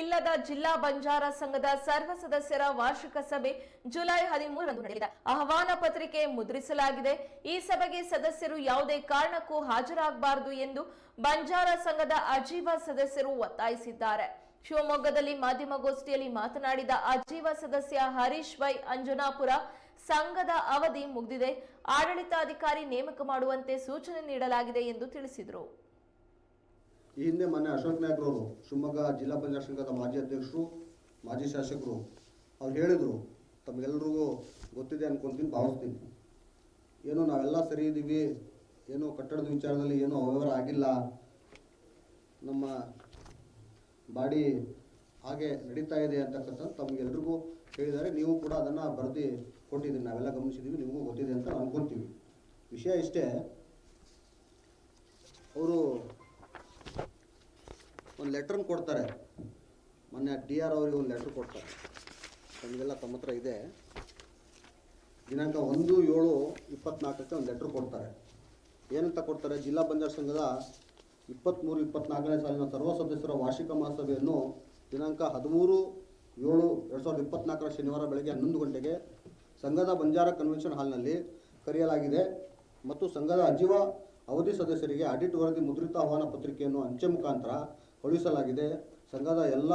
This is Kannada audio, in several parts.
ಇಲ್ಲದ ಜಿಲ್ಲಾ ಬಂಜಾರ ಸಂಘದ ಸರ್ವ ಸದಸ್ಯರ ವಾರ್ಷಿಕ ಸಭೆ ಜುಲೈ ಹದಿಮೂರರಂದು ನಡೆಯಲಿದೆ. ಆಹ್ವಾನ ಪತ್ರಿಕೆ ಮುದ್ರಿಸಲಾಗಿದೆ. ಈ ಸಭೆಗೆ ಸದಸ್ಯರು ಯಾವುದೇ ಕಾರಣಕ್ಕೂ ಹಾಜರಾಗಬಾರದು ಎಂದು ಬಂಜಾರ ಸಂಘದ ಅಜೀವ ಸದಸ್ಯರು ಒತ್ತಾಯಿಸಿದ್ದಾರೆ. ಶಿವಮೊಗ್ಗದಲ್ಲಿ ಮಾಧ್ಯಮಗೋಷ್ಠಿಯಲ್ಲಿ ಮಾತನಾಡಿದ ಅಜೀವ ಸದಸ್ಯ ಹರೀಶ್ ವೈ ಅಂಜನಾಪುರ, ಸಂಘದ ಅವಧಿ ಮುಗಿದಿದೆ. ಆಡಳಿತಾಧಿಕಾರಿ ನೇಮಕ ಮಾಡುವಂತೆ ಸೂಚನೆ ನೀಡಲಾಗಿದೆ ಎಂದು ತಿಳಿಸಿದರು. ಈ ಹಿಂದೆ ಮೊನ್ನೆ ಅಶೋಕ್ ನಾಯ್ಕರವರು ಶಿವಮೊಗ್ಗ ಜಿಲ್ಲಾ ಪಂಚಾಯತ್ ಸಂಘದ ಮಾಜಿ ಅಧ್ಯಕ್ಷರು, ಮಾಜಿ ಶಾಸಕರು, ಅವ್ರು ಹೇಳಿದರು ತಮಗೆಲ್ಲರಿಗೂ ಗೊತ್ತಿದೆ ಅನ್ಕೊಂತೀನಿ, ಭಾವಿಸ್ತೀನಿ. ಏನೋ ನಾವೆಲ್ಲ ಸರಿ ಇದ್ದೀವಿ ಏನೋ ಕಟ್ಟಡದ ವಿಚಾರದಲ್ಲಿ ಏನೋ ಅವ್ಯವಹಾರ ಆಗಿಲ್ಲ, ನಮ್ಮ ಬಾಡಿ ಹಾಗೆ ನಡೀತಾ ಇದೆ ಅಂತಕ್ಕಂಥದ್ದು ತಮಗೆಲ್ರಿಗೂ ಹೇಳಿದ್ದಾರೆ, ನೀವು ಕೂಡ ಅದನ್ನು ಬರೆದು ಕೊಟ್ಟಿದ್ದೀನಿ ನಾವೆಲ್ಲ ಗಮನಿಸಿದ್ದೀವಿ, ನಿಮಗೂ ಗೊತ್ತಿದೆ ಅಂತ ಅನ್ಕೊತೀವಿ. ವಿಷಯ ಇಷ್ಟೇ, ಅವರು ಲೆಟ್ರನ್ನ ಕೊಡ್ತಾರೆ. ಮೊನ್ನೆ ಡಿ ಆರ್ ಅವರಿಗೆ ಒಂದು ಲೆಟ್ರ್ ಕೊಡ್ತಾರೆ. ನಮಗೆಲ್ಲ ತಮ್ಮ ಹತ್ರ ಇದೆ. ದಿನಾಂಕ ಒಂದು ಏಳು ಇಪ್ಪತ್ನಾಲ್ಕಕ್ಕೆ ಒಂದು ಲೆಟ್ರ್ ಕೊಡ್ತಾರೆ. ಏನಂತ ಕೊಡ್ತಾರೆ? ಜಿಲ್ಲಾ ಬಂಜಾರ ಸಂಘದ ಇಪ್ಪತ್ತ್ಮೂರು ಇಪ್ಪತ್ನಾಲ್ಕನೇ ಸಾಲಿನ ಸರ್ವ ಸದಸ್ಯರ ವಾರ್ಷಿಕ ಮಹಾಸಭೆಯನ್ನು ದಿನಾಂಕ ಹದಿಮೂರು ಏಳು ಎರಡು ಸಾವಿರದ ಇಪ್ಪತ್ನಾಲ್ಕರ ಶನಿವಾರ ಬೆಳಗ್ಗೆ ಹನ್ನೊಂದು ಗಂಟೆಗೆ ಸಂಘದ ಬಂಜಾರ ಕನ್ವೆನ್ಷನ್ ಹಾಲ್ನಲ್ಲಿ ಕರೆಯಲಾಗಿದೆ ಮತ್ತು ಸಂಘದ ಅಜೀವ ಅವಧಿ ಸದಸ್ಯರಿಗೆ ಆಡಿಟ್ ವರದಿ ಮುದ್ರಿತ ಆಹ್ವಾನ ಪತ್ರಿಕೆಯನ್ನು ಅಂಚೆ ಮುಖಾಂತರ ಕಳುಹಿಸಲಾಗಿದೆ. ಸಂಘದ ಎಲ್ಲ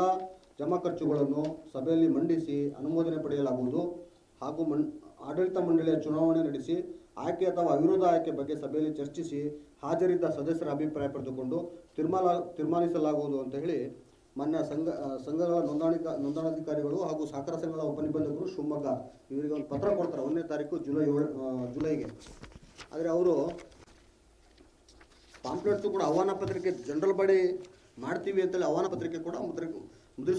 ಜಮಾ ಖರ್ಚುಗಳನ್ನು ಸಭೆಯಲ್ಲಿ ಮಂಡಿಸಿ ಅನುಮೋದನೆ ಪಡೆಯಲಾಗುವುದು. ಹಾಗೂ ಮಂ ಆಡಳಿತ ಮಂಡಳಿಯ ಚುನಾವಣೆ ನಡೆಸಿ ಆಯ್ಕೆ ಅಥವಾ ಅವಿರೋಧ ಆಯ್ಕೆ ಬಗ್ಗೆ ಸಭೆಯಲ್ಲಿ ಚರ್ಚಿಸಿ ಹಾಜರಿದ್ದ ಸದಸ್ಯರ ಅಭಿಪ್ರಾಯ ಪಡೆದುಕೊಂಡು ತೀರ್ಮಾನ, ತೀರ್ಮಾನಿಸಲಾಗುವುದು ಅಂತ ಹೇಳಿ ಮಾನ್ಯ ಸಂಘ ಸಂಘಗಳ ನೋಂದಣಿ ನೋಂದಣಾಧಿಕಾರಿಗಳು ಹಾಗೂ ಸಹಕಾರ ಸಂಘದ ಉಪನಿಬಂಧಕರು ಶಿವಮೊಗ್ಗ ಇವರಿಗೆ ಒಂದು ಪತ್ರ ಕೊಡ್ತಾರೆ ಒಂದನೇ ತಾರೀಕು ಜುಲೈ ಏಳು ಜುಲೈಗೆ. ಆದರೆ ಅವರು ಪಾಂಪ್ಲೆಟ್ಸು ಕೂಡ ಆಹ್ವಾನ ಪತ್ರಿಕೆ ಜನರಲ್ ಬಾಡಿ ಮಾಡ್ತೀವಿ ಅಂತೇಳಿ ಆಹ್ವಾನ ಪತ್ರಿಕೆ ಕೂಡ ಮುದ್ರಿಕೆ ಮುದ್ರಿಸ್